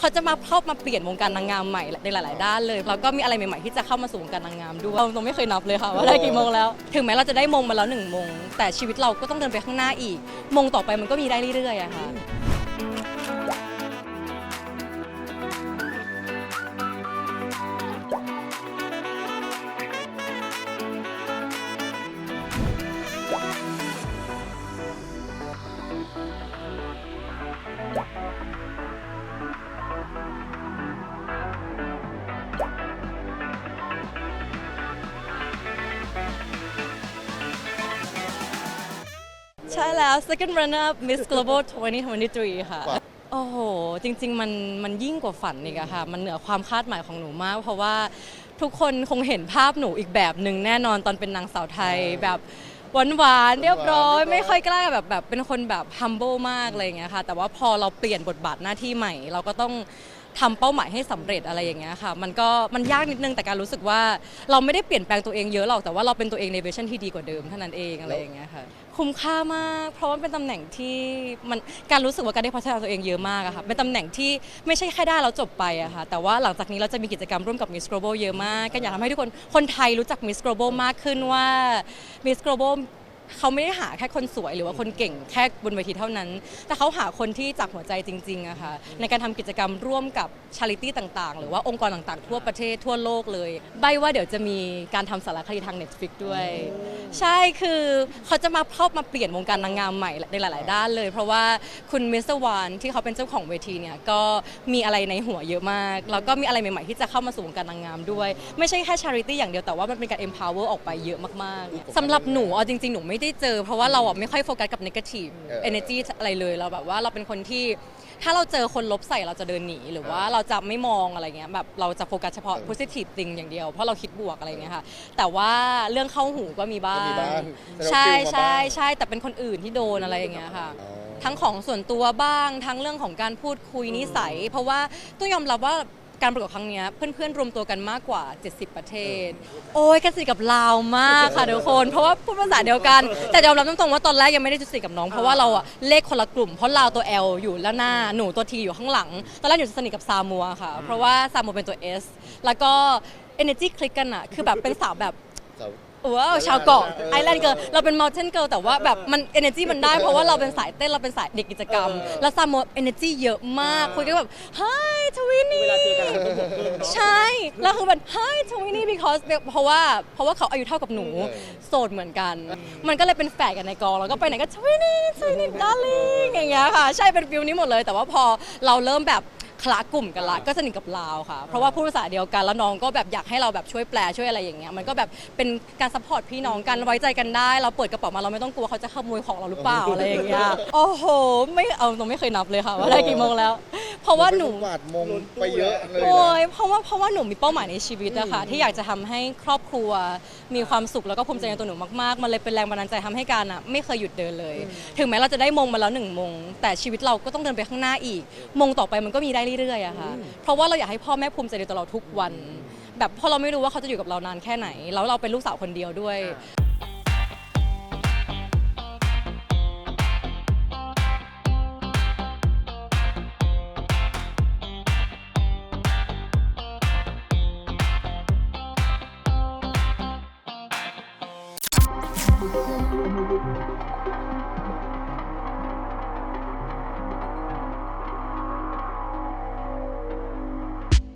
เขาจะมาเข้ามาเปลี่ยนวงการนางงามใหม่ในหลาย ๆ ด้านเลยแล้วก็มีอะไรใหม่ ๆ ที่จะเข้ามาสู่วงการนางงามด้วยเราไม่เคยนับเลยค่ะว่าได้กี่โมงแล้ว ถึงแม้เราจะได้มงมาแล้วหนึ่งมง แต่ชีวิตเราก็ต้องเดินไปข้างหน้าอีก มงต่อไปมันก็มีได้เรื่อยๆอะค่ะ ใช่แล้ว second runner up Miss Global 2023 ค่ะว้าวโอ้โห จริง ๆ มันมันยิ่งกว่าฝันอีกอะค่ะ มันเหนือความคาดหมายของหนูมาก เพราะว่าทุกคนคงเห็นภาพหนูอีกแบบหนึ่งแน่นอนตอนเป็นนางสาวไทยแบบหวานหวานๆเรียบร้อย ไม่ค่อยกล้าแบบแบบเป็นคนแบบ humble มากอะไรอย่างเงี้ยค่ะ แต่ว่าพอเราเปลี่ยนบทบาทหน้าที่ใหม่ เราก็ต้อง ทำเป้าหมายให้สำเร็จอะไรอย่างเงี้ยค่ะ มันก็มันยากนิดนึงแต่การรู้สึกว่าเราไม่ได้เปลี่ยนแปลงตัวเองเยอะหรอกแต่ว่าเราเป็นตัวเองในเวอร์ชันที่ดีกว่าเดิมเท่านั้นเองอะไรอย่างเงี้ยค่ะคุ้มค่ามาก เพราะว่าเป็นตำแหน่งที่มันการรู้สึกว่าการได้พัฒนาตัวเองเยอะมากอะค่ะเป็นตำแหน่งที่ไม่ใช่แค่ได้แล้วจบไปอะค่ะแต่ว่าหลังจากนี้เราจะมีกิจกรรมร่วมกับ Miss Global เยอะมากก็อยากทำให้ทุกคนคนไทยรู้จัก Miss Global มากขึ้นว่า Miss Global เขาไม่ได้หาแค่คนสวยหรือว่าคนเก่งแค่บนเวทีเท่านั้น แต่เขาหาคนที่จากหัวใจจริงๆอะค่ะในการทำกิจกรรมร่วมกับชาริตี้ต่างๆ หรือว่าองค์กรต่างๆ ทั่วประเทศทั่วโลกเลย ใบว่าเดี๋ยวจะมีการทำสารคดีทาง Netflix ด้วย ใช่คือเขาจะมาเข้ามาเปลี่ยนวงการนางงามใหม่ในหลาย ๆ ด้านเลย เพราะว่าคุณมิสเตอร์วานที่เขาเป็นเจ้าของเวทีเนี่ยก็มีอะไรในหัวเยอะมาก แล้วก็มีอะไรใหม่ ๆ ที่จะเข้ามาสู่วงการนางงามด้วย ไม่ใช่แค่ charity อย่างเดียวแต่ว่ามันเป็นการ empower ออกไปเยอะมากๆสำหรับหนูเอาจริง ๆ หนูไม่ได้เจอ เพราะว่าเราอะไม่ค่อยโฟกัสกับ negative เออ energy อะไรเลยเราแบบว่าเราเป็นคนที่ถ้าเราเจอคนลบใส่เราจะเดินหนีหรือว่าเราจะไม่มองอะไรเงี้ยแบบเราจะโฟกัสเฉพาะ positive thing อย่างเดียว เพราะเราคิดบวกอะไรเงี้ยค่ะแต่ว่าเรื่องเข้าหูก็มีบ้าก็มีงบ้างใช่แต่เราใช่ฟิลมาบ้างใช่แต่เป็นคนอื่นที่โดนอะไรอย่างเงี้ยค่ะอ๋อทั้งของส่วนตัวบ้างทั้งเรื่องของการพูดคุยนิสัย เพราะว่าต้องยอมรับว่า การประกวดครั้งเนี้ยเพื่อนๆรวมตัวกันมากกว่า 70 ประเทศ โอ้ยกันสนิทกับลาวมากค่ะทุกคน เพราะว่าพูดภาษาเดียวกัน แต่ยอมรับตรงๆว่าตอนแรกยังไม่ได้จะสนิทกับน้องเพราะว่าเราอะเลขคนละกลุ่มเพราะลาวตัว L อยู่แล้วหน้าหนูตัว T อยู่ข้างหลัง ตอนแรกหนูจะสนิทกับซามัวค่ะ เพราะว่าซามัวเป็นตัว S แล้วก็ energy คลิกกันอะคือแบบเป็นสาวแบบ สาว ว้าวชาวเกาะเออไอแลนด์เกิร์เราเป็น mountain girl แต่ว่าแบบมัน energy มันได้เพราะว่าเราเป็นสายเต้นเราเป็นสายเด็กกิจกรรม แล้วซามโม energy เยอะมาก คุยกันแบบ hi ทวินี่เวลาเจอกันเราก็บวกเพิ่มใช่ แล้วคือแบบ hi ทวินี่ because เพราะว่าเพราะว่าเขาอายุเท่ากับหนูเออโสดเหมือนกัน มันก็เลยเป็นแฝดกันในกองแล้วก็ไปไหนก็ทวินี่ทวินี่ darling อย่างเงี้ยค่ะ ใช่เป็นฟิลนี้หมดเลย แต่ว่าพอเราเริ่มแบบค ละกลุ่มกันละก็สนิทกับลาวค่ะ เพราะว่าพูดภาษาเดียวกันแล้วน้องก็แบบอยากให้เราแบบช่วยแปลช่วยอะไรอย่างเงี้ยมันก็แบบเป็นการซัพพอร์ตพี่น้องกันไว้ใจกันได้ เราเปิดกระเป๋ามาเราไม่ต้องกลัวเขาจะขโมยของเราหรือเปล่าอะไรอย่างเงี้ยโอ้โห ไม่เอาตรงไม่เคยนับเลยค่ะว่าได้กี่โมงแล้ว เพราะว่าหนู กวาดมงไปเยอะเลยโอ้ยนะเพราะว่าเพราะว่าหนูมีเป้าหมายในชีวิตนะคะที่อยากจะทำให้ครอบครัว มีความสุขแล้วก็ภูมิใจในตัวหนูมากๆ มันเลยเป็นแรงบันดาลใจทำให้การอะไม่เคยหยุดเดินเลย ถึงแม้เราจะได้มงมาแล้วหนึ่งมง แต่ชีวิตเราก็ต้องเดินไปข้างหน้าอีก มงต่อไปมันก็มีได้เรื่อยๆอะค่ะ เพราะว่าเราอยากให้พ่อแม่ภูมิใจในตัวเราทุกวัน แบบพอเราไม่รู้ว่าเขาจะอยู่กับเรานานแค่ไหน แล้วเราเป็นลูกสาวคนเดียวด้วย